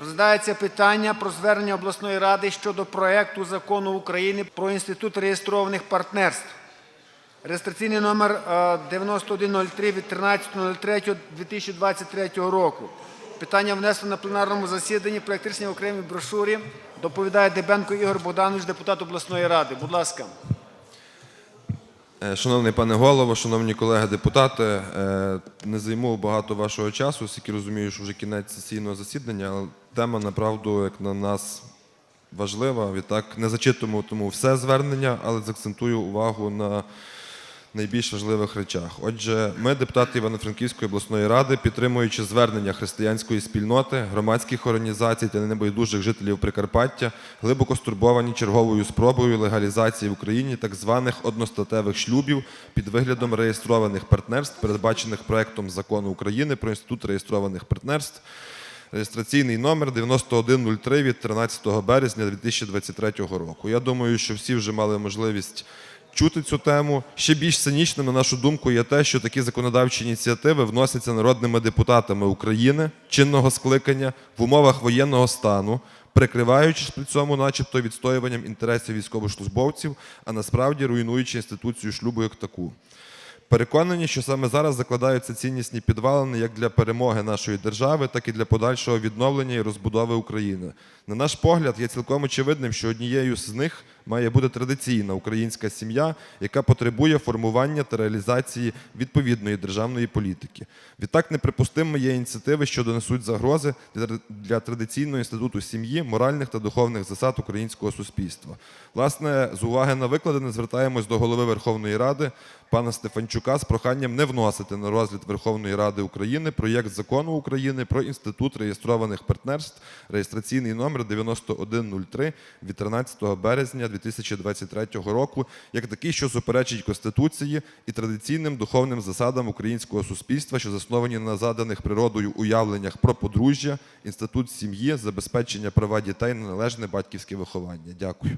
Розглядається питання про звернення обласної ради щодо проекту закону України про інститут реєстрованих партнерств. Реєстраційний номер е, 9103 від 13.03.2023 року. Питання внесено на пленарному засіданні. В окремій брошурі. Доповідає Дебенко Ігор Богданович, депутат обласної ради. Будь ласка. Е, Шановний пане голово, шановні колеги депутати, е, не займу багато вашого часу, оскільки розумію, що вже кінець сесійного засідання, але тема направду, як на нас, важлива. Відтак не зачитуємо тому все звернення, але заакцентую увагу на найбільш важливих речах. Отже, ми, депутати Івано-Франківської обласної ради, підтримуючи звернення християнської спільноти, громадських організацій та небайдужих жителів Прикарпаття, глибоко стурбовані черговою спробою легалізації в Україні так званих одностатевих шлюбів під виглядом реєстрованих партнерств, передбачених проектом закону України про інститут реєстрованих партнерств. Реєстраційний номер 9103 від 13 березня 2023 року. Я думаю, що всі вже мали можливість чути цю тему. Ще більш цинічним, на нашу думку, є те, що такі законодавчі ініціативи вносяться народними депутатами України чинного скликання в умовах воєнного стану, прикриваючись при цьому, начебто, відстоюванням інтересів військовослужбовців, а насправді руйнуючи інституцію шлюбу як таку. Переконані, що саме зараз закладаються ціннісні підвалини як для перемоги нашої держави, так і для подальшого відновлення і розбудови України. На наш погляд, є цілком очевидним, що однією з них має бути традиційна українська сім'я, яка потребує формування та реалізації відповідної державної політики. Відтак, неприпустимими є ініціативи, що донесуть загрози для- для традиційного інституту сім'ї, моральних та духовних засад українського суспільства. Власне, з уваги на викладене звертаємось до голови Верховної Ради пана Стефанчука з проханням не вносити на розгляд Верховної Ради України проєкт закону України про інститут реєстрованих партнерств, реєстраційний номер 9103 від 13 березня 2023 року, як такий, що суперечить Конституції і традиційним духовним засадам українського суспільства, що засновані на заданих природою уявленнях про подружжя, інститут сім'ї, забезпечення права дітей на належне батьківське виховання. Дякую.